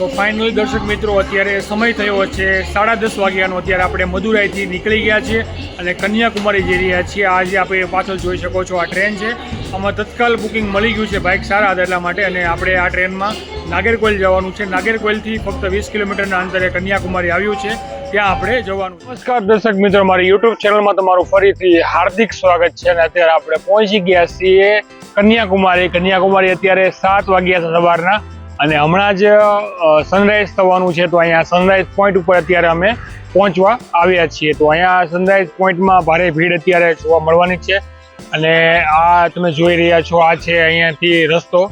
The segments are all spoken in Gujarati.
તો ફાઇનલી દર્શક મિત્રો, અત્યારે સમય થયો છે સાડા દસ વાગ્યાનો. અત્યારે આપણે મદુરાઈથી નીકળી ગયા છીએ અને કન્યાકુમારી જઈ રહ્યા છીએ. આજે આપણે પાછળ જોઈ શકો છો, આ ટ્રેન છે. આમાં તત્કાલ બુકિંગ મળી ગયું છે બાઇક સારા આધારલા માટે અને આપણે આ ટ્રેનમાં નાગેરકોઇલ જવાનું છે. નાગેરકોઇલથી ફક્ત વીસ કિલોમીટરના અંતરે કન્યાકુમારી આવ્યું છે. ત્યાં આપણે જવાનું નમસ્કાર દર્શક મિત્રો, મારી યુટ્યુબ ચેનલમાં તમારું ફરીથી હાર્દિક સ્વાગત છે અને અત્યારે આપણે પહોંચી ગયા છીએ કન્યાકુમારી. કન્યાકુમારી અત્યારે સાત વાગ્યા સવારના. અને હમણાં જ સનરાઈઝ થવાનું છે, તો અહીંયા સનરાઈઝ પોઈન્ટ ઉપર અત્યારે અમે પહોંચવા આવ્યા છીએ. તો અહીંયા સનરાઈઝ પોઈન્ટમાં ભારે ભીડ અત્યારે જોવા મળવાની છે. અને આ તમે જોઈ રહ્યા છો, આ છે અહીંયાથી રસ્તો.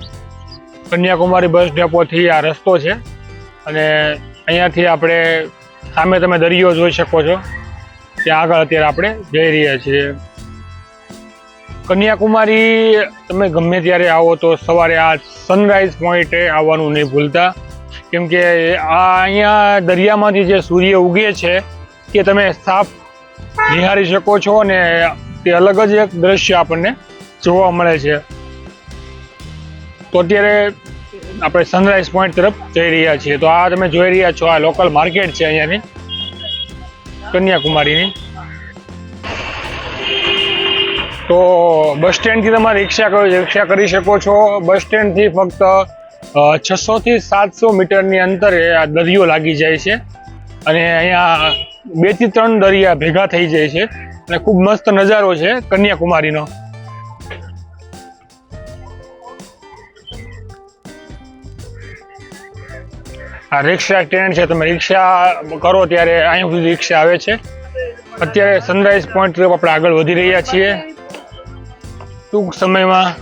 કન્યાકુમારી બસ ડેપોથી આ રસ્તો છે. અને અહીંયાથી આપણે સામે તમે દરિયો જોઈ શકો છો. ત્યાં આગળ અત્યારે આપણે જઈ રહ્યા છીએ. કન્યાકુમારી તમે ગમે ત્યારે આવો તો સવારે આ સનરાઈઝ પોઈન્ટે આવવાનું નહીં ભૂલતા. કેમ કે આ અહીંયા દરિયામાંથી જે સૂર્ય ઉગે છે તે તમે સાફ નિહાળી શકો છો અને તે અલગ જ એક દ્રશ્ય આપણને જોવા મળે છે. તો અત્યારે આપણે સનરાઈઝ પોઈન્ટ તરફ જઈ રહ્યા છીએ. તો આ તમે જોઈ રહ્યા છો આ લોકલ માર્કેટ છે અહીંયાની, કન્યાકુમારીની. તો બસ સ્ટેન્ડથી તમે રિક્ષા રિક્ષા કરી શકો છો. બસ સ્ટેન્ડથી ફક્ત છસોથી સાતસો મીટરની અંતરે આ દરિયો લાગી જાય છે. અને અહીંયા બેથી ત્રણ દરિયા ભેગા થઈ જાય છે. અને ખૂબ મસ્ત નજારો છે કન્યાકુમારીનો. આ રિક્ષા સ્ટેન્ડ છે. તમે રિક્ષા કરો ત્યારે અહીંયા સુધી રિક્ષા આવે છે. અત્યારે સનરાઈઝ પોઈન્ટ તરફ આપણે આગળ વધી રહ્યા છીએ. ટૂંક સમયમાં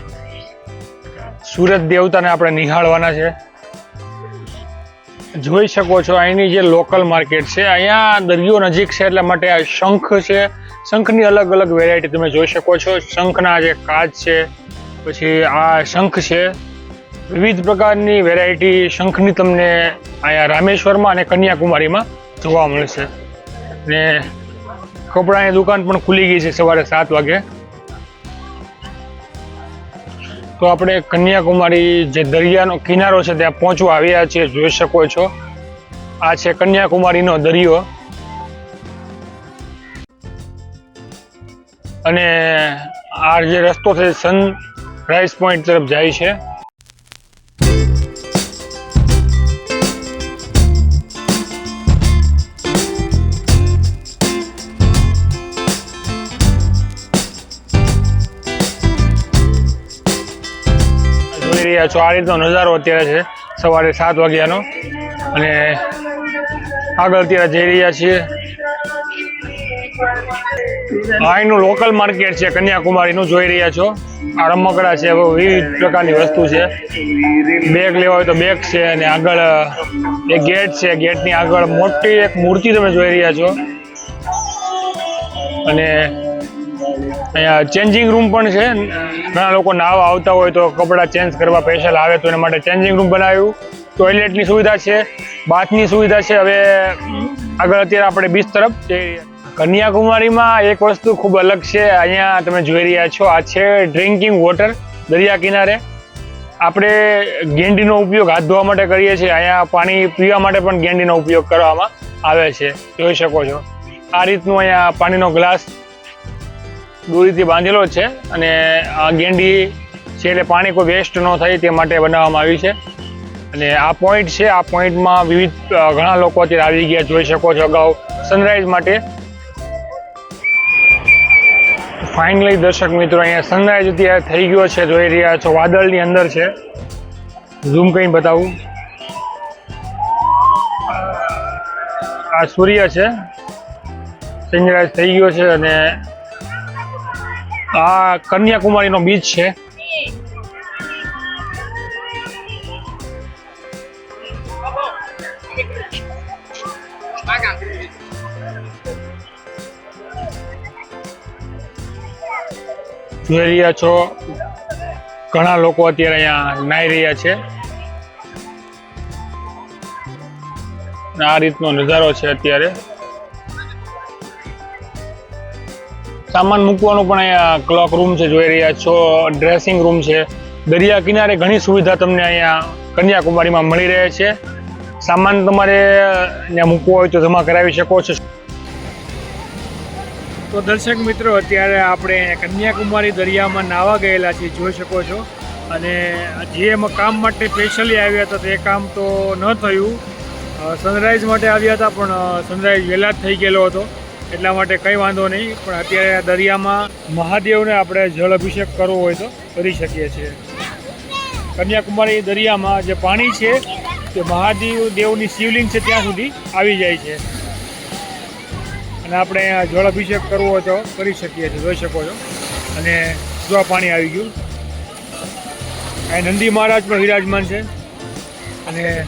સુરત દેવતાને આપણે નિહાળવાના છે. જોઈ શકો છો, અહીંની જે લોકલ માર્કેટ છે, અહીંયા દરિયો નજીક છે, એટલા માટે આ શંખ છે. શંખની અલગ અલગ વેરાયટી તમે જોઈ શકો છો. શંખના જે કાચ છે, પછી આ શંખ છે. વિવિધ પ્રકારની વેરાયટી શંખની તમને અહીંયા રામેશ્વરમાં અને કન્યાકુમારીમાં જોવા મળશે. ને કપડાની દુકાન પણ ખુલી ગઈ છે સવારે સાત વાગે. તો આપણે કન્યાકુમારી જે દરિયાનો કિનારો છે ત્યાં પહોંચવા આવ્યા છીએ, જોઈ શકો છો. આ છે કન્યાકુમારીનો દરિયો. અને આ જે રસ્તો છે, સન રાઈસ પોઈન્ટ તરફ જાય છે. રહ્યા છો. આ રીતનો નજારો અત્યારે છે સવારે સાત વાગ્યાનો. અને આગળ અત્યારે જઈ રહ્યા છીએ. અહીંનું લોકલ માર્કેટ છે, કન્યાકુમારીનું જોઈ રહ્યા છો. આ રમકડા છે વિવિધ પ્રકારની વસ્તુ છે. બેગ લેવા હોય તો બેગ છે અને આગળ એક ગેટ છે. ગેટની આગળ મોટી એક મૂર્તિ તમે જોઈ રહ્યા છો. અને અહીંયા ચેન્જિંગ રૂમ પણ છે. ઘણા લોકો નાવા આવતા હોય તો કપડાં ચેન્જ કરવા સ્પેશિયલ આવે તો એના માટે ચેન્જિંગ રૂમ બનાવ્યું. ટોયલેટની સુવિધા છે બાથની સુવિધા છે. હવે આગળ અત્યારે આપણે બીચ તરફ જઈ કન્યાકુમારીમાં એક વસ્તુ ખૂબ અલગ છે. અહીંયા તમે જોઈ રહ્યા છો, આ છે ડ્રિંકિંગ વોટર દરિયા કિનારે. આપણે ગેંડીનો ઉપયોગ હાથ ધોવા માટે કરીએ છીએ. અહીંયા પાણી પીવા માટે પણ ગેંડીનો ઉપયોગ કરવામાં આવે છે. જોઈ શકો છો. આ રીતનું અહીંયા પાણીનો ગ્લાસ દોરીથી બાંધેલો છે અને આ ગેંડી છે એટલે પાણી કોઈ વેસ્ટ ન થાય તે માટે બનાવવામાં આવી છે. અને આ પોઈન્ટ છે, આ પોઈન્ટમાં વિવિધ ઘણા લોકો અત્યારે આવી ગયા, જોઈ શકો છો અગાઉ સનરાઈઝ માટે. ફાઇનલી દર્શક મિત્રો, અહીંયા સનરાઈઝ અત્યારે થઈ ગયો છે, જોઈ રહ્યા છો, વાદળની અંદર છે. ઝૂમ કરીને બતાવું. આ સૂર્ય છે. સનરાઈઝ થઈ ગયો છે અને આ કન્યાકુમારીનો બીચ છે. જોઈ રહ્યા છો, ઘણા લોકો અત્યારે અહીંયા નાહી રહ્યા છે. આ રીતનો નજારો છે અત્યારે. સામાન મૂકવાનું પણ અહીંયા ક્લોક રૂમ છે, જોઈ રહ્યા છો. ડ્રેસિંગ રૂમ છે. દરિયા કિનારે ઘણી સુવિધા તમને અહીંયા કન્યાકુમારીમાં મળી રહે છે. સામાન તમારે ત્યાં મૂકવો હોય તો જમા કરાવી શકો છો. તો દર્શક મિત્રો, અત્યારે આપણે કન્યાકુમારી દરિયામાં નાવા ગયેલા છીએ, જોઈ શકો છો. અને જે કામ માટે સ્પેશિયલી આવ્યા હતા, તે કામ તો ન થયું. સનરાઈઝ માટે આવ્યા હતા, પણ સનરાઈઝ વહેલા જ થઈ ગયેલો હતો. એટલા માટે કંઈ વાંધો નહીં, પણ અત્યારે દરિયામાં મહાદેવને આપણે જળ અભિષેક કરવો હોય તો કરી શકીએ છીએ. કન્યાકુમારી દરિયામાં જે પાણી છે, તે મહાદેવ દેવની શિવલિંગ છે ત્યાં સુધી આવી જાય છે. અને આપણે જળ અભિષેક કરવો હોય તો કરી શકીએ છીએ, જોઈ શકો છો. અને જો પાણી આવી ગયું. અહીં નંદી મહારાજ પણ વિરાજમાન છે. અને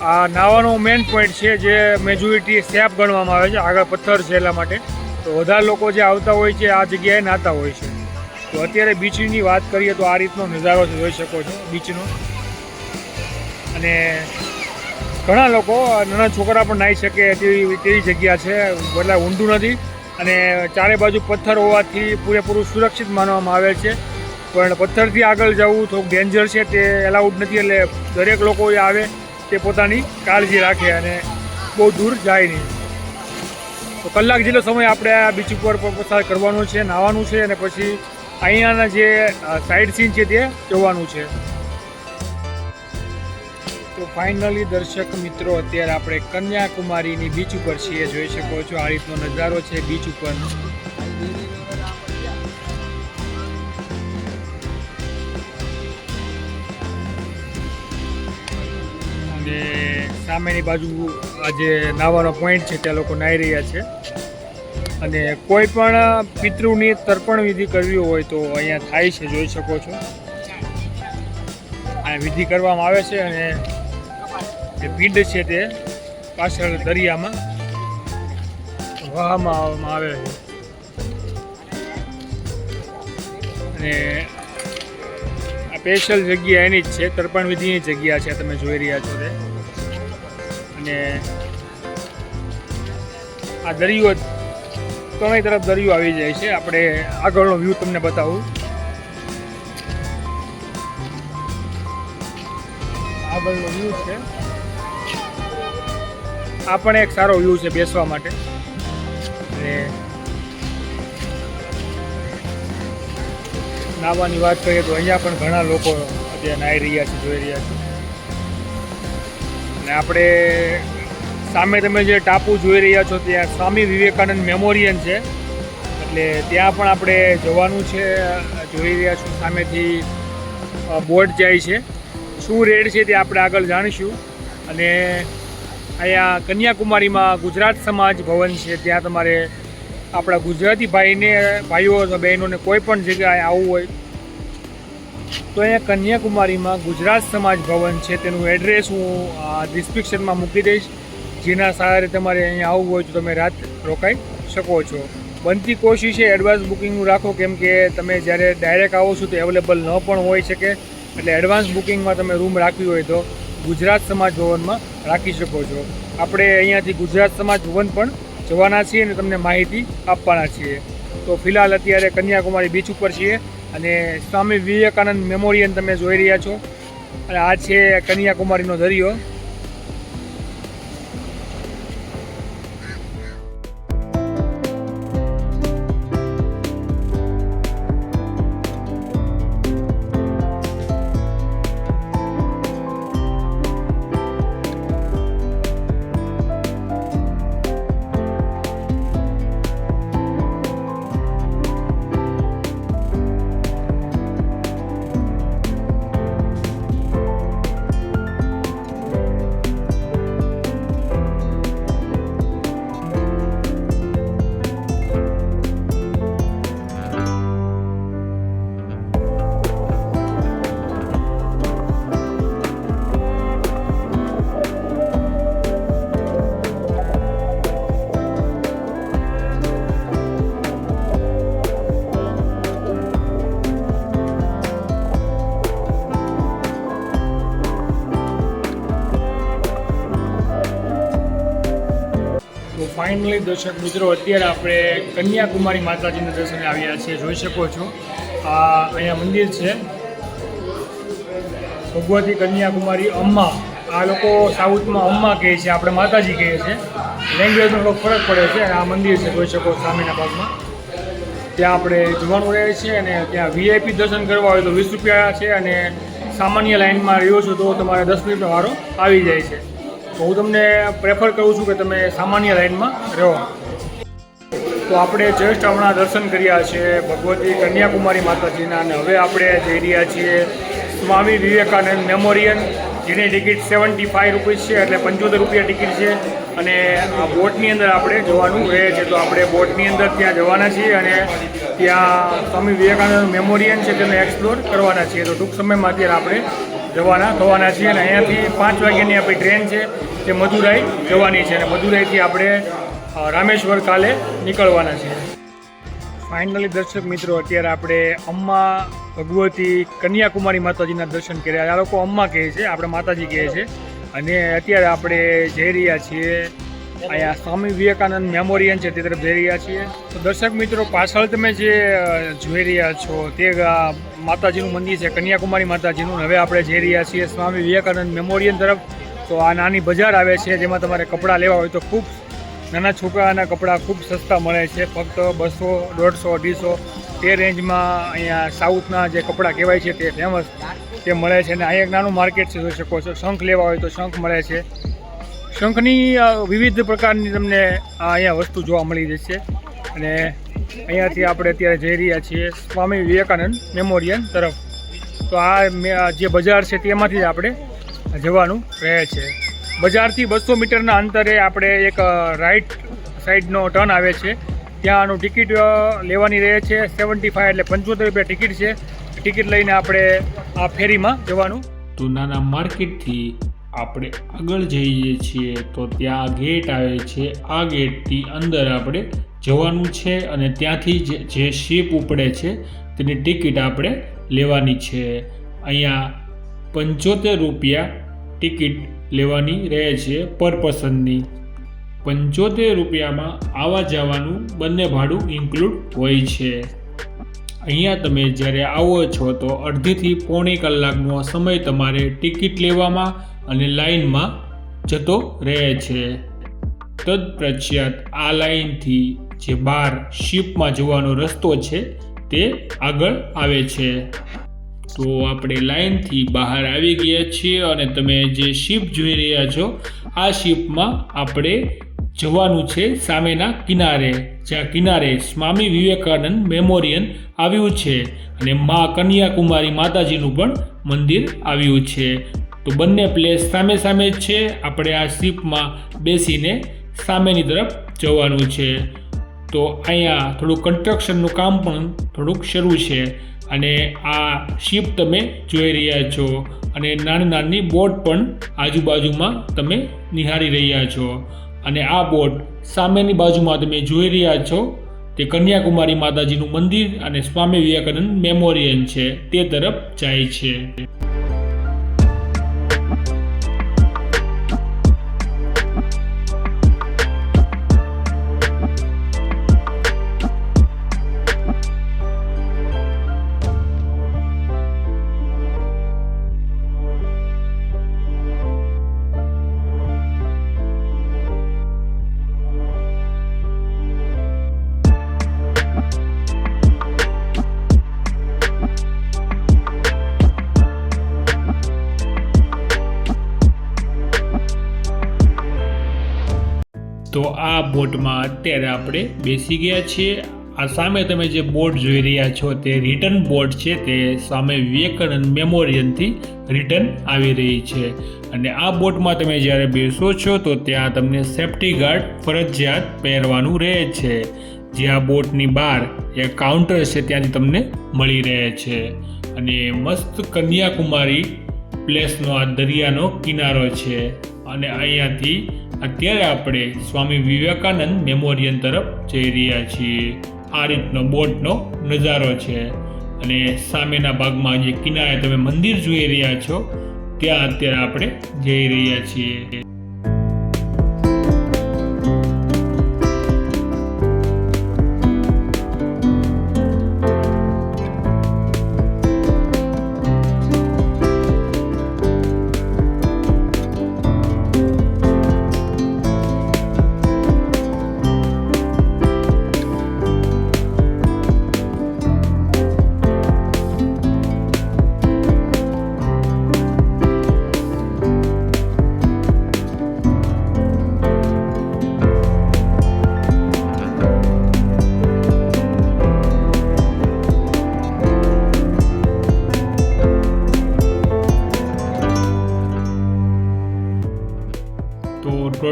આ નાવાનો મેઇન પોઈન્ટ છે જે મેજોરિટી સેફ ગણવામાં આવે છે, આગળ પથ્થર છે એટલા માટે. તો વધારે લોકો જે આવતા હોય છે, આ જગ્યાએ નાતા હોય છે. તો અત્યારે બીચની વાત કરીએ તો આ રીતનો નજારો જોઈ શકો છો, બીચનો. અને ઘણા લોકો, નાના છોકરા પણ નાહી શકે તેવી તેવી જગ્યા છે એટલે ઊંડું નથી. અને ચારે બાજુ પથ્થર હોવાથી પૂરેપૂરું સુરક્ષિત માનવામાં આવે છે. પણ પથ્થરથી આગળ જવું થોડુંક ડેન્જર છે, તે એલાઉડ નથી એટલે દરેક લોકો આવે. તે પોતાની કાળજી રાખે અને બહુ દૂર જાય નહીં. તો કલાક જેટલો સમય આપણે આ બીચ ઉપર પસાર કરવાનો છે, નાહવાનું છે અને પછી અહીંયાના જે સાઇડ સીન છે તે જોવાનું છે. તો ફાઇનલી દર્શક મિત્રો, અત્યારે આપણે કન્યાકુમારીની બીચ ઉપર છીએ. જોઈ શકો છો આ રીતનો નજારો છે બીચ ઉપરનો સામેની બાજુ, આ જે નાવાનો પોઈન્ટ છે, ત્યાં લોકો નાહી રહ્યા છે. અને કોઈ પણ પિતૃની તર્પણ વિધિ કરવી હોય તો અહીંયા થાય છે, જોઈ શકો છો. આ વિધિ કરવામાં આવે છે અને જે પિંડ છે તે પાછળ દરિયામાં વહામાં આવવામાં આવે છે. અને આ સ્પેશિયલ જગ્યા એની જ છે તર્પણ વિધિની જગ્યા છે, તમે જોઈ રહ્યા છો તે. અને આ દરિયો ત્રણેય તરફ દરિયો આવી જાય છે. આપણે આગળનો વ્યૂ તમને બતાવું. આગળનો વ્યૂ છે. આ પણ એક સારો વ્યૂ છે બેસવા માટે. અને નાવાની વાત કરીએ તો અહીંયા પણ ઘણા લોકો અત્યારે નાહી રહ્યા છે, જોઈ રહ્યા છે. અને આપણે સામે તમે જે ટાપુ જોઈ રહ્યા છો, ત્યાં સ્વામી વિવેકાનંદ મેમોરિયલ છે. એટલે ત્યાં પણ આપણે જવાનું છે, જોઈ રહ્યા છો, સામેથી બોટ જાય છે. શું રેડ છે તે આપણે આગળ જાણીશું. અને અહીંયા કન્યાકુમારીમાં ગુજરાત સમાજ ભવન છે, ત્યાં તમારે આપણા ગુજરાતી ભાઈને, ભાઈઓ અથવા બહેનોને કોઈ પણ જગ્યાએ આવવું હોય તો અહીંયા કન્યાકુમારીમાં ગુજરાત સમાજ ભવન છે, તેનું એડ્રેસ હું ડિસ્ક્રિપ્શનમાં મૂકી દઈશ. જેના સહારે તમારે અહીંયા આવવું હોય તો તમે રાત રોકાઈ શકો છો. બનતી કોશિશ છે એડવાન્સ બુકિંગનું રાખો, કેમ કે તમે જ્યારે ડાયરેક્ટ આવો છો તો અવેલેબલ ન પણ હોઈ શકે. એટલે એડવાન્સ બુકિંગમાં તમે રૂમ રાખવી હોય તો ગુજરાત સમાજ ભવનમાં રાખી શકો છો. આપણે અહીંયાથી ગુજરાત સમાજ ભવન પણ જવાના છીએ અને તમને માહિતી આપવાના છીએ. તો ફિલહાલ અત્યારે કન્યાકુમારી બીચ ઉપર છીએ. અને સ્વામી વિવેકાનંદ મેમોરિયલ તમે જોઈ રહ્યા છો. અને આ છે કન્યાકુમારીનો દરિયો. ફાઇનલી દર્શક મિત્રો, અત્યારે આપણે કન્યાકુમારી માતાજીના દર્શને આવ્યા છીએ. જોઈ શકો છો. આ અહીંયા મંદિર છે. ભગવતી કન્યાકુમારી અમ્મા. આ લોકો સાઉથમાં અમ્મા કહે છે, આપણે માતાજી કહીએ છીએ. લેંગ્વેજનો થોડો ફરક પડે છે. અને આ મંદિર છે, જોઈ શકો સામેના ભાગમાં. ત્યાં આપણે જોવાનું રહે છે અને ત્યાં વીઆઈપી દર્શન કરવા હોય તો વીસ રૂપિયા છે અને સામાન્ય લાઇનમાં રહ્યો છો તો તમારે દસ મિનિટનો વારો આવી જાય છે. તો હું તમને પ્રેફર કરું છું કે તમે સામાન્ય લાઇનમાં રહો. તો આપણે જસ્ટ હમણાં દર્શન કર્યા છે ભગવતી કન્યાકુમારી માતાજીના અને હવે આપણે જઈ રહ્યા છીએ સ્વામી વિવેકાનંદ મેમોરિયલ, જેની ટિકિટ સેવન્ટી ફાઈવ રૂપીસ છે એટલે પંચોતેર રૂપિયા ટિકિટ છે અને આ બોટની અંદર આપણે જવાનું રહે છે. તો આપણે બોટની અંદર ત્યાં જવાના છીએ અને ત્યાં સ્વામી વિવેકાનંદ મેમોરિયલ છે તેને એક્સપ્લોર કરવાના છીએ. તો ટૂંક સમયમાં અત્યારે આપણે જવાના, થવાના છીએ અને અહીંયાથી પાંચ વાગ્યાની આપણી ટ્રેન છે તે મદુરાઈ જવાની છે અને મદુરાઈથી આપણે રામેશ્વર કાલે નીકળવાના છીએ. ફાઇનલી દર્શક મિત્રો, અત્યારે આપણે અમ્મા ભગવતી કન્યાકુમારી માતાજીના દર્શન કર્યા. આ લોકો અમ્મા કહે છે, આપણે માતાજી કહે છે. અને અત્યારે આપણે જઈ રહ્યા છીએ, અહીંયા સ્વામી વિવેકાનંદ મેમોરિયલ છે, તે તરફ જઈ રહ્યા છીએ. તો દર્શક મિત્રો, પાછળ તમે જે જોઈ રહ્યા છો, તે માતાજીનું મંદિર છે, કન્યાકુમારી માતાજીનું. હવે આપણે જઈ રહ્યા છીએ સ્વામી વિવેકાનંદ મેમોરિયલ તરફ. તો આ નાની બજાર આવે છે, જેમાં તમારે કપડાં લેવા હોય તો ખૂબ નાના છોકરાના કપડાં ખૂબ સસ્તા મળે છે. ફક્ત બસો, દોઢસો, અઢીસો તે રેન્જમાં અહીંયા સાઉથના જે કપડાં કહેવાય છે તે ફેમસ તે મળે છે. અને અહીંયા એક નાનું માર્કેટ છે, જોઈ શકો છો. શંખ લેવા હોય તો શંખ મળે છે. શંખની વિવિધ પ્રકારની તમને અહીંયા વસ્તુ જોવા મળી જશે. અને અહીંયાથી આપણે અત્યારે જઈ રહ્યા છીએ સ્વામી વિવેકાનંદ મેમોરિયલ તરફ. તો આ જે બજાર છે તેમાંથી આપણે જવાનું રહે છે. બજારથી બસો મીટરના અંતરે આપણે એક રાઈટ સાઈડનો ટર્ન આવે છે. ત્યાંનું ટિકિટ લેવાની રહે છે. સેવન્ટી ફાઈવ એટલે પંચોતેર રૂપિયા ટિકિટ છે. ટિકિટ લઈને આપણે આ ફેરીમાં જવાનું. તો નાના માર્કેટથી આપણે આગળ જઈએ છીએ તો ત્યાં ગેટ આવે છે. આ ગેટથી અંદર આપણે જવાનું છે અને ત્યાંથી જે શિપ ઉપડે છે તેની ટિકિટ આપણે લેવાની છે. અહીંયા પંચોતેર રૂપિયા ટિકિટ લેવાની રહે છે પર પર્સનની પંચોતેર રૂપિયામાં આવવા જવાનું બંને ભાડું ઇન્ક્લુડ હોય છે. અહીંયા તમે જ્યારે આવો છો તો અડધીથી પોણી કલાકનો સમય તમારે ટિકિટ લેવામાં અને લાઈનમાં જતો રહે છે. તદપશ્ચાત આ લાઈનથી જે બહાર શિપમાં જવાનો રસ્તો છે તે આગળ આવે છે. તો આપણે લાઈનથી બહાર આવી ગયા છીએ અને તમે જે શિપ જોઈ રહ્યા છો, આ શિપમાં આપણે જવાનું છે સામેના કિનારે, જ્યાં કિનારે સ્વામી વિવેકાનંદ મેમોરિયલ આવ્યું છે અને મા કન્યાકુમારી માતાજીનું પણ મંદિર આવ્યું છે. તો બંને પ્લેસ સામે સામે જ છે. આપણે આ શિપમાં બેસીને સામેની તરફ જવાનું છે. તો અહીંયા થોડું કન્સ્ટ્રક્શનનું કામ પણ થોડુંક શરૂ છે અને આ શિપ તમે જોઈ રહ્યા છો અને નાની નાની બોટ પણ આજુબાજુમાં તમે નિહાળી રહ્યા છો. અને આ બોટ સામેની બાજુમાં તમે જોઈ રહ્યા છો તે કન્યાકુમારી માતાજીનું મંદિર અને સ્વામી વિવેકાનંદ મેમોરિયલ છે, તે તરફ જાય છે. બોટમાં અત્યારે આપણે બેસી ગયા છીએ. આ સામે તમે જે બોટ જોઈ રહ્યા છો તે રિટર્ન બોટ છે. તે સામે વિવેકાનંદ મેમોરિયલથી રિટર્ન આવી રહી છે. અને આ બોટમાં તમે જ્યારે બેસો છો તો ત્યાં તમને સેફ્ટી ગાર્ડ ફરજિયાત પહેરવાનું રહે છે. જે આ બોટની બહાર એક કાઉન્ટર છે ત્યાંથી તમને મળી રહે છે. અને મસ્ત કન્યાકુમારી પ્લેસનો આ દરિયાનો કિનારો છે. અને અહીંયાથી અત્યારે આપણે સ્વામી વિવેકાનંદ મેમોરિયલ તરફ જઈ રહ્યા છીએ. આ રીતનો બોટનો નજારો છે. અને સામેના ભાગમાં જે કિનારે તમે મંદિર જોઈ રહ્યા છો, ત્યાં અત્યારે આપણે જઈ રહ્યા છીએ.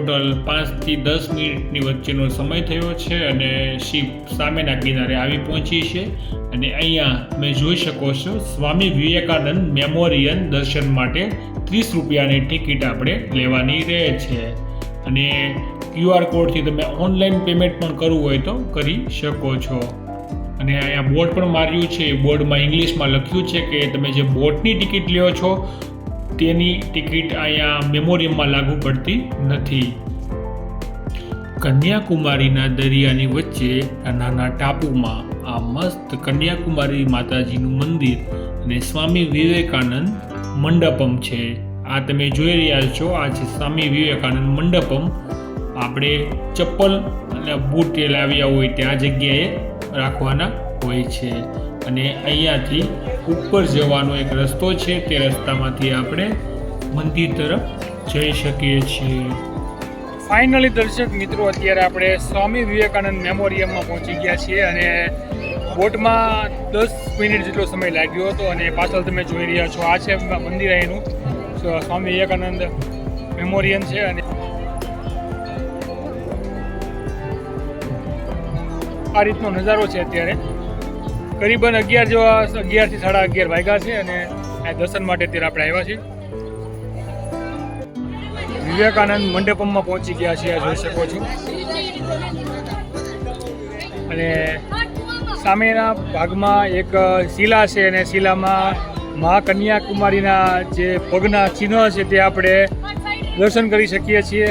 ટોટલ પાંચથી દસ મિનિટની વચ્ચેનો સમય થયો છે અને શિપ સામેના કિનારે આવી પહોંચી છે. અને અહીંયા તમે જોઈ શકો છો, સ્વામી વિવેકાનંદ મેમોરિયલ દર્શન માટે ત્રીસ રૂપિયાની ટિકિટ આપણે લેવાની રહે છે. અને ક્યુઆર કોડથી તમે ઓનલાઈન પેમેન્ટ પણ કરવું હોય તો કરી શકો છો. અને અહીંયા બોર્ડ પણ માર્યું છે. બોર્ડમાં ઇંગ્લિશમાં લખ્યું છે કે તમે જે બોટની ટિકિટ લ્યો છો તેની ટિકિટ અહીંયા મેમોરિયમમાં લાગુ પડતી નથી. કન્યાકુમારીના દરિયાની વચ્ચે નાના ટાપુમાં આ મસ્ત કન્યાકુમારી માતાજીનું મંદિર અને સ્વામી વિવેકાનંદ મંડપમ છે. આ તમે જોઈ રહ્યા છો, આ છે સ્વામી વિવેકાનંદ મંડપમ. આપણે ચપ્પલ અને બૂટ લાવ્યા હોય તે આ જગ્યાએ રાખવાના હોય છે. અને અહીંયાથી ઉપર જવાનો એક રસ્તો છે, તે રસ્તામાંથી આપણે મંદિર તરફ જઈ શકીએ છીએ. ફાઇનલી દર્શક મિત્રો, અત્યારે આપણે સ્વામી વિવેકાનંદ મેમોરિયમમાં પહોંચી ગયા છીએ અને બોટમાં દસ મિનિટ જેટલો સમય લાગ્યો હતો અને પાછળ તમે જોઈ રહ્યા છો, આ છે મંદિર અહીંનું. સ્વામી વિવેકાનંદ મેમોરિયમ છે અને આ રીતનો નજારો છે અત્યારે. કરીબન અગિયાર જેવા અગિયારથી સાડા અગિયાર વાગ્યા છે અને આ દર્શન માટે અત્યારે આપણે આવ્યા છીએ. વિવેકાનંદ મંડપમમાં પહોંચી ગયા છીએ જોઈ શકો છો. અને સામેના ભાગમાં એક શિલા છે અને શિલામાં મા કન્યાકુમારીના જે પગના ચિહ્ન છે તે આપણે દર્શન કરી શકીએ છીએ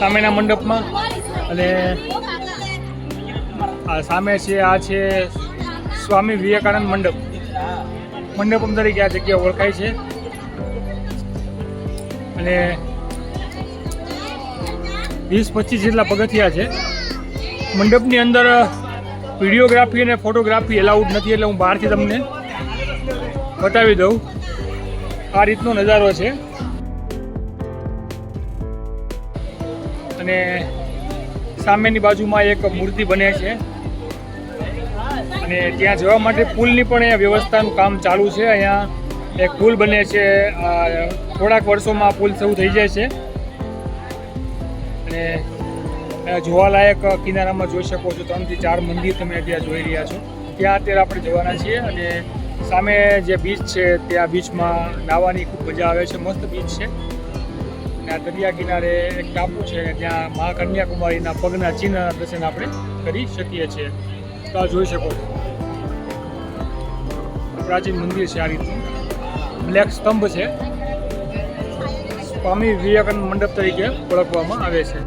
સામેના મંડપમાં. અને આ સામે છે, આ છે સ્વામી વિવેકાનંદ મંડપ. મંડપમ તરીકે આ જગ્યા ઓળખાય છે. અને વીસ પચીસ જેટલા પગથિયા છે. મંડપની અંદર વિડીયોગ્રાફી અને ફોટોગ્રાફી એલાઉડ નથી એટલે હું બહારથી તમને બતાવી દઉં. આ રીતનો નજારો છે. અને સામેની બાજુમાં એક મૂર્તિ બને છે. અને ત્યાં જવા માટે પુલની પણ અહીંયા વ્યવસ્થાનું કામ ચાલુ છે. અહીંયા એક પુલ બને છે. થોડાક વર્ષોમાં પુલ શરૂ થઈ જાય છે. અને જોવાલાયક કિનારામાં જોઈ શકો છો. ત્રણથી ચાર મંદિર તમે ત્યાં જોઈ રહ્યા છો. ત્યાં અત્યારે આપણે જવાના છીએ અને સામે જે બીચ છે, ત્યાં બીચમાં નાહવાની ખૂબ મજા આવે છે. મસ્ત બીચ છે. અને આ દરિયા કિનારે એક ટાપુ છે. ત્યાં મા કન્યાકુમારીના પગના ચિહ્ન દર્શન આપણે કરી શકીએ છીએ. તો જોઈ શકો છો. પ્રાચીન મંદિર છે આ રીતનું. બ્લેક સ્તંભ છે. સ્વામી વિવેકાનંદ મંડપ તરીકે ઓળખવામાં આવે છે.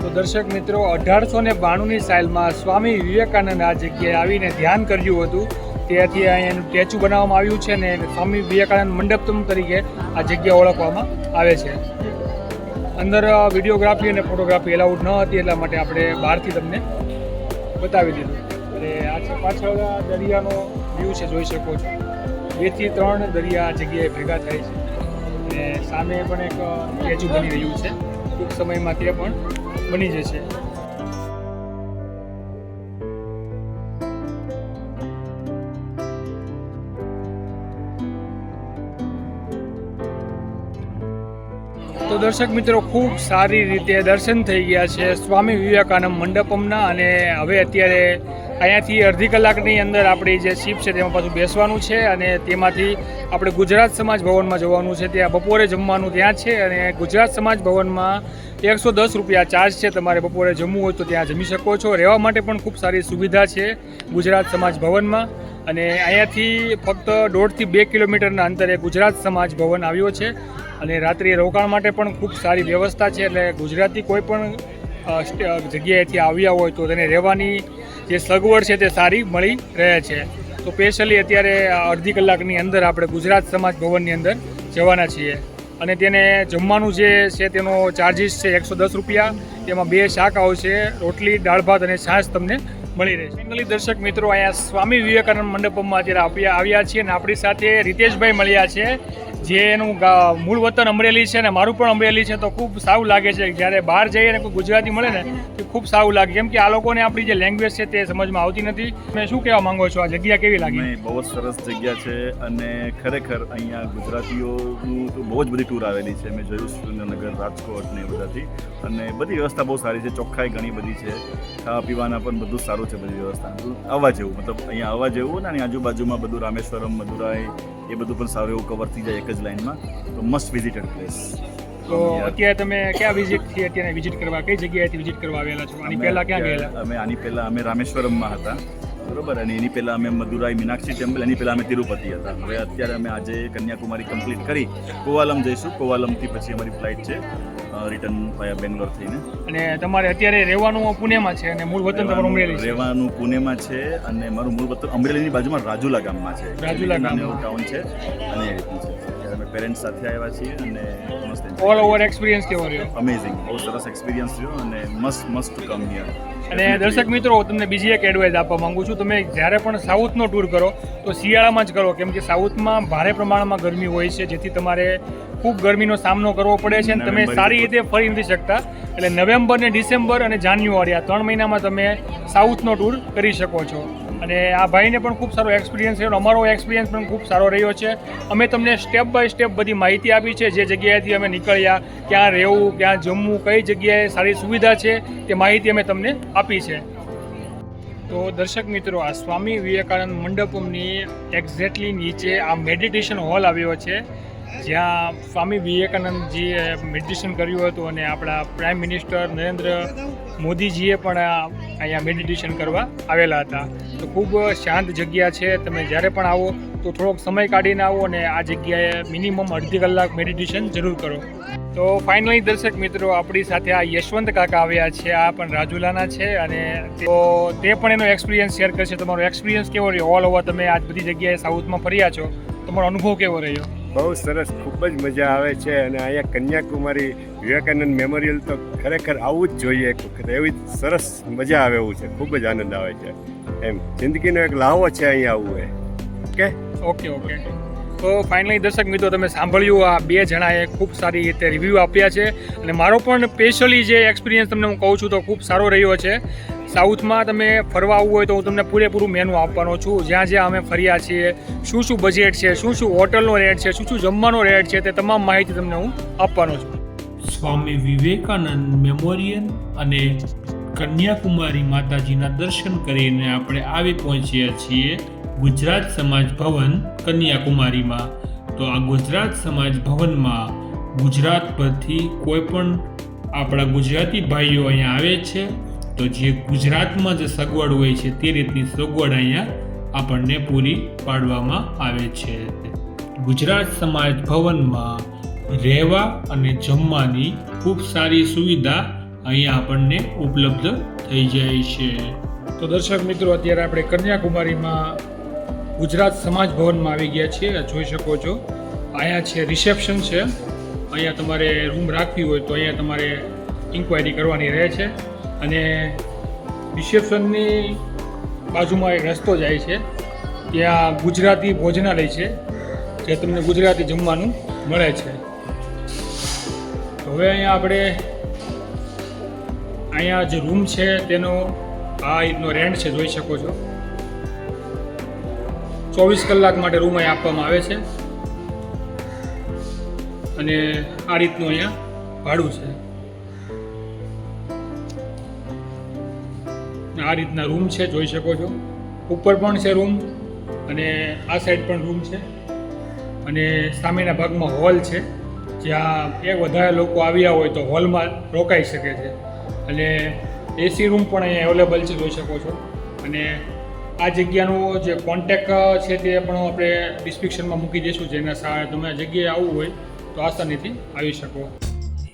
તો દર્શક મિત્રો, અઢારસો ને બાણુંની સાલમાં સ્વામી વિવેકાનંદ આ જગ્યાએ આવીને ધ્યાન કર્યું હતું. ત્યાંથી અહીંયાનું સ્ટેચ્યુ બનાવવામાં આવ્યું છે ને સ્વામી વિવેકાનંદ મંડપતમ તરીકે આ જગ્યા ઓળખવામાં આવે છે. અંદર વિડીયોગ્રાફી અને ફોટોગ્રાફી એલાઉડ ન હતી એટલા માટે આપણે બહારથી તમને બતાવી દીધું. અને આ છે પાછળ દરિયાનો વ્યૂ છે, જોઈ શકો છો. બેથી ત્રણ દરિયા આ જગ્યાએ ભેગા થાય છે. અને સામે પણ એક સ્ટેચ્યુ બની રહ્યું છે. ટૂંક સમયમાં તે પણ બની જશે. દર્શક મિત્રો, ખૂબ સારી રીતે દર્શન થઈ ગયા છે સ્વામી વિવેકાનંદ મંડપમના અને હવે અત્યારે અહીંયાથી અડધી કલાકની અંદર આપણી જે શિપ છે તેમાં પાછું બેસવાનું છે અને તેમાંથી આપણે ગુજરાત સમાજ ભવનમાં જવાનું છે. ત્યાં બપોરે જમવાનું ત્યાં છે અને ગુજરાત સમાજ ભવનમાં એકસો દસ રૂપિયા ચાર્જ છે. તમારે બપોરે જમવું હોય તો ત્યાં જમી શકો છો. રહેવા માટે પણ ખૂબ સારી સુવિધા છે ગુજરાત સમાજ ભવનમાં. અને અહીંયાથી ફક્ત દોઢથી બે કિલોમીટરના અંતરે ગુજરાત સમાજ ભવન આવ્યો છે. અને રાત્રિ રોકાણ માટે પણ ખૂબ સારી વ્યવસ્થા છે. એટલે ગુજરાતી કોઈ પણ જગ્યાએથી આવ્યા હોય તો તેને રહેવાની જે સગવડ છે તે સારી મળી રહે છે. તો સ્પેશિયલી અત્યારે અડધી કલાકની અંદર આપણે ગુજરાત સમાજ ભવનની અંદર જવાના છીએ. અને તેને જમવાનું જે છે તેનો ચાર્જિસ છે એકસો દસ રૂપિયા. તેમાં બે શાક આવશે રોટલી, દાળ ભાત અને છાશ તમને મળી રહેશે ફાઇનલી દર્શક મિત્રો, અહીંયા સ્વામી વિવેકાનંદ મંડપમાં અત્યારે આવ્યા આવ્યા છીએ અને આપણી સાથે રીતેશભાઈ મળ્યા છે. જે એનું મૂળ વતન અમરેલી છે ને મારું પણ અમરેલી છે, તો ખૂબ સારું લાગે છે. જ્યારે બહાર જઈએ ને કોઈ ગુજરાતી મળે ને, તો ખૂબ સારું લાગે. કેમ કે આ લોકોને આપણી જે લેંગ્વેજ છે તે સમજમાં આવતી નથી. તમે શું કહેવા માંગો છો? આ જગ્યા કેવી લાગી? બહુ સરસ જગ્યા છે અને ખરેખર અહીંયા ગુજરાતીઓનું તો બહુ જ બધી ટૂર આવેલી છે. મેં જોયું સુરેન્દ્રનગર, રાજકોટ ને બધાથી. અને બધી વ્યવસ્થા બહુ સારી છે. ચોખ્ખાઈ ઘણી બધી છે. ખાવા પીવાના પણ બધું સારું છે બધી વ્યવસ્થા. આવવા જેવું, મતલબ અહીંયા આવવા જેવું ને આજુબાજુમાં બધું રામેશ્વરમ, મદુરાઈ એ બધું પણ સારું એવું કવર થઈ જાય એક જ લાઈનમાં. તો મસ્ટ વિઝિટેડ પ્લેસ તો અત્યારે તમે ક્યાં વિઝિટથી અત્યારે વિઝિટ કરવા કઈ જગ્યાએથી વિઝિટ કરવા આવેલા છો? આની પહેલા ક્યાં ગયેલા? અમે આની પહેલા અમે રામેશ્વરમમાં હતા. બરોબર? અને એની પહેલા અમે મદુરાઈ મીનાક્ષી ટેમ્પલ એની પહેલાં અમે તિરુપતિ હતા. હવે અત્યારે અમે આજે કન્યાકુમારી કમ્પ્લીટ કરી કોવાલમ જઈશું. કોવાલમથી પછી અમારી ફ્લાઇટ છે. રિટર્ન વાયા બેંગ્લોર થઈને. અને તમારે અત્યારે રહેવાનું પુણેમાં છે અને મૂળ વતન તમારું અમરેલી છે. રહેવાનું પુણેમાં છે અને મારું મૂળ વતન અમરેલીની બાજુમાં રાજુલા ગામમાં છે. રાજુલા ગામમાં. ટાઉન છે. અને એ રીતનું છે. અમે પેરેન્ટ્સ સાથે આવ્યા છીએ અને મસ્ત ઓલ ઓવર એક્સપિરિયન્સ કેવો રહ્યો? અમેઝિંગ બહુ સરસ એક્સપિરિયન્સ રહ્યો અને મસ્ત મસ્ટ ટુ કમ હિયર અને દર્શક મિત્રો હું તમને બીજી એક એડવાઇસ આપવા માંગુ છું. તમે જ્યારે પણ સાઉથનો ટૂર કરો તો શિયાળામાં જ કરો. કેમ કે સાઉથમાં ભારે પ્રમાણમાં ગરમી હોય છે જેથી તમારે ખૂબ ગરમીનો સામનો કરવો પડે છે અને તમે સારી રીતે ફરી નથી શકતા. એટલે નવેમ્બર ને ડિસેમ્બર અને જાન્યુઆરી આ ત્રણ મહિનામાં તમે સાઉથનો ટૂર કરી શકો છો. અને આ ભાઈને પણ ખૂબ સારો એક્સપિરિયન્સ રહ્યો અમારો એક્સપિરિયન્સ પણ ખૂબ સારો રહ્યો છે. અમે તમને સ્ટેપ બાય સ્ટેપ બધી માહિતી આપી છે જે જગ્યાએથી અમે નીકળ્યા ક્યાં રહેવું ક્યાં જમવું કઈ જગ્યાએ સારી સુવિધા છે તે માહિતી અમે તમને આપી છે. તો દર્શક મિત્રો આ સ્વામી વિવેકાનંદ મંડપમની એક્ઝેક્ટલી નીચે આ મેડિટેશન હોલ આવ્યો છે. જ્યાં સ્વામી વિવેકાનંદજીએ મેડિટેશન કર્યું હતું અને આપણા પ્રાઇમ મિનિસ્ટર નરેન્દ્ર મોદીજીએ પણ અહીંયા મેડિટેશન કરવા આવેલા હતા. તો ખૂબ શાંત જગ્યા છે. તમે જ્યારે પણ આવો તો થોડોક સમય કાઢીને આવો અને આ જગ્યાએ મિનિમમ અડધી કલાક મેડિટેશન જરૂર કરો. તો ફાઇનલી દર્શક મિત્રો, આપણી સાથે આ યશવંત કાકા આવ્યા છે. આ પણ રાજુલાના છે અને તો તે પણ એનો એક્સપિરિયન્સ શેર કરશે. તમારો એક્સપિરિયન્સ કેવો રહ્યો? ઓલ ઓવર તમે આ બધી જગ્યાએ સાઉથમાં ફર્યા છો. તમારો અનુભવ કેવો રહ્યો? બહુ સરસ, ખૂબ જ મજા આવે છે અને અહીંયા કન્યાકુમારી વિવેકાનંદ મેમોરિયલ તો ખરેખર આવવું જ જોઈએ એક વખત. એવી સરસ મજા આવે એવું છે, ખૂબ જ આનંદ આવે છે. એમ, જિંદગીનો એક લાહવો છે અહીંયા આવવું એ. ઓકે? Okay okay. તો ફાઇનલી દર્શક મિત્રો, તમે સાંભળ્યું આ બે જણાએ ખૂબ સારી રીતે રિવ્યૂ આપ્યા છે. અને મારો પણ સ્પેશિયલી જે એક્સપિરિયન્સ તમને હું કહું છું, તો ખૂબ સારો રહ્યો છે. સાઉથમાં તમે ફરવા આવવું હોય તો હું તમને પૂરેપૂરું મેનુ આપવાનો છું. જ્યાં જ્યાં અમે ફર્યા છીએ, શું શું બજેટ છે, શું શું હોટલનો રેટ છે, શું શું જમવાનો રેટ છે, તે તમામ માહિતી તમને હું આપવાનો છું. સ્વામી વિવેકાનંદ મેમોરિયલ અને કન્યાકુમારી માતાજીના દર્શન કરીને આપણે આવી પહોંચ્યા છીએ ગુજરાત સમાજ ભવન કન્યાકુમારીમાં. તો આ ગુજરાત સમાજ ભવનમાં ગુજરાત પરથી કોઈ પણ આપણા ગુજરાતી ભાઈઓ અહીંયા આવે છે તો જે ગુજરાતમાં જે સગવડ હોય છે તે રીતની સગવડ અહીંયા આપણને પૂરી પાડવામાં આવે છે. ગુજરાત સમાજ ભવનમાં રહેવા અને જમવાની ખૂબ સારી સુવિધા અહીંયા આપણને ઉપલબ્ધ થઈ જાય છે. તો દર્શક મિત્રો, અત્યારે આપણે કન્યાકુમારીમાં ગુજરાત સમાજ ભવનમાં આવી ગયા છીએ. જોઈ શકો છો. અહીંયા છે રિસેપ્શન છે. અહીંયા તમારે રૂમ રાખવી હોય તો અહીંયા તમારે ઇન્ક્વાયરી કરવાની રહે છે. અને રિસેપ્શનની બાજુમાં એક રસ્તો જાય છે. ત્યાં ગુજરાતી ભોજનાલય છે, જે તમને ગુજરાતી જમવાનું મળે છે. હવે અહીંયા આપણે અહીંયા જે રૂમ છે તેનો આ રીતનો રેન્ટ છે, જોઈ શકો છો. ચોવીસ કલાક માટે રૂમ અહીંયા આપવામાં આવે છે. અને આ રીતનું અહીંયા ભાડું છે. આ રીતના રૂમ છે, જોઈ શકો છો. ઉપર પણ છે રૂમ અને આ સાઈડ પણ રૂમ છે. અને સામેના ભાગમાં હોલ છે. જ્યાં એ વધારે લોકો આવ્યા હોય તો હોલમાં રોકાઈ શકે છે. અને એસી રૂમ પણ અહીંયા અવેલેબલ છે, જોઈ શકો છો. અને આ જગ્યાનો જે કોન્ટેક છે તે પણ આપણે ડિસ્ક્રિપ્શનમાં મૂકી દઈશું. જેના તમે આ જગ્યાએ આવવું હોય તો આસાનીથી આવી શકો.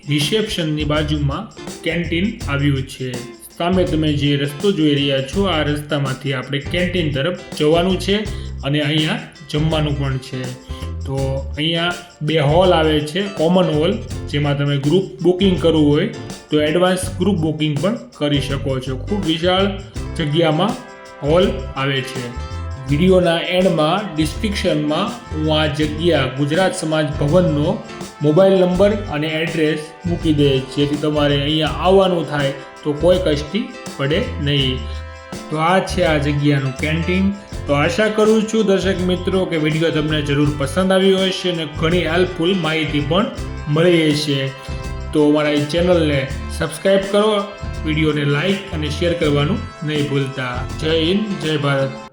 રિસેપ્શનની બાજુમાં કેન્ટીન આવ્યું છે. સામે તમે જે રસ્તો જોઈ રહ્યા છો, આ રસ્તામાંથી આપણે કેન્ટીન તરફ જવાનું છે અને અહીંયા જમવાનું પણ છે. તો અહીંયા બે હોલ આવે છે, કોમન હોલ, જેમાં તમે ગ્રુપ બુકિંગ કરવું હોય તો એડવાન્સ ગ્રુપ બુકિંગ પણ કરી શકો છો. ખૂબ વિશાળ જગ્યામાં હોલ આવે છે. વિડીયોના એન્ડમાં ડિસ્ક્રિપ્શનમાં હું આ જગ્યા ગુજરાત સમાજ ભવનનો મોબાઈલ નંબર અને એડ્રેસ મૂકી દઈશ, જેથી તમારે અહીંયા આવવાનું થાય તો કોઈ કષ્ટી પડે નહીં. તો આ છે આ જગ્યાનું કેન્ટીન તો આશા કરું છું દર્શક મિત્રો કે વીડિયો તમને જરૂર પસંદ આવ્યો હશે અને ઘણી હેલ્પફુલ માહિતી પણ મળી હશે તો અમારા એ ચેનલને સબસ્ક્રાઈબ કરો વિડીયોને લાઈક અને શેર કરવાનું નહીં ભૂલતા. જય હિન્દ, જય ભારત.